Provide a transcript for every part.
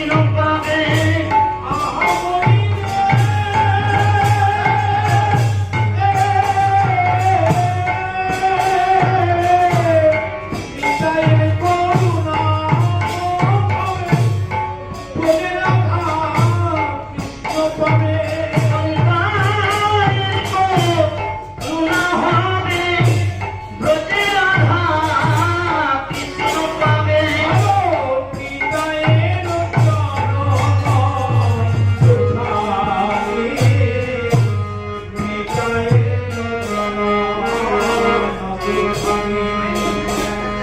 se não para.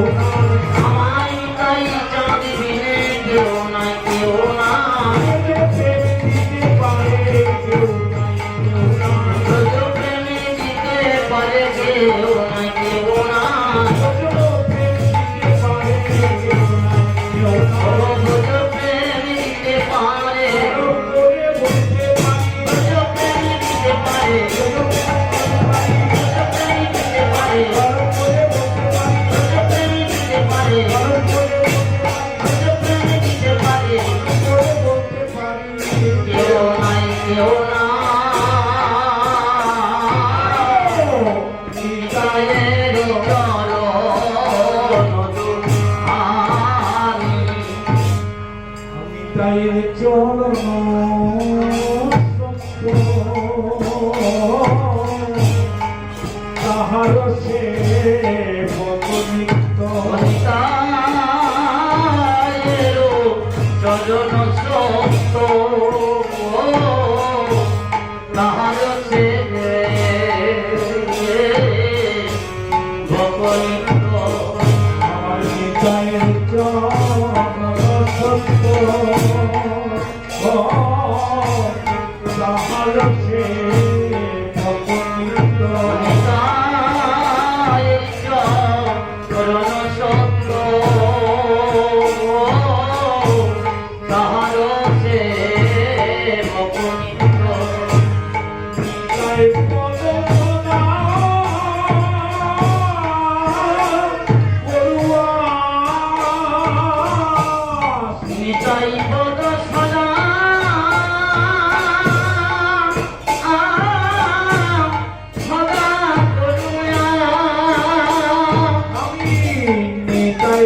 Oh. Oh, 그 나를 세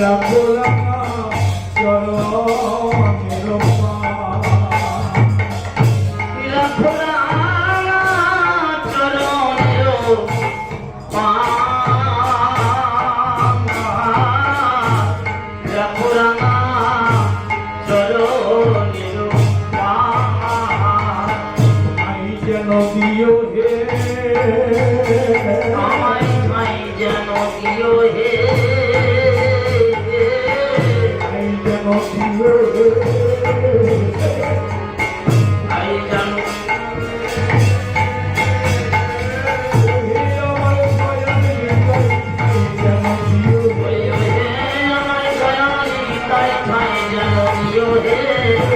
Rakhola, chalo, mere paas. Rakhola. যেন দিও হে। আমায় ঠাঁই যেন দিও হে। ঠাঁই যেন দিও হে। ঠাঁই যেন Yeah.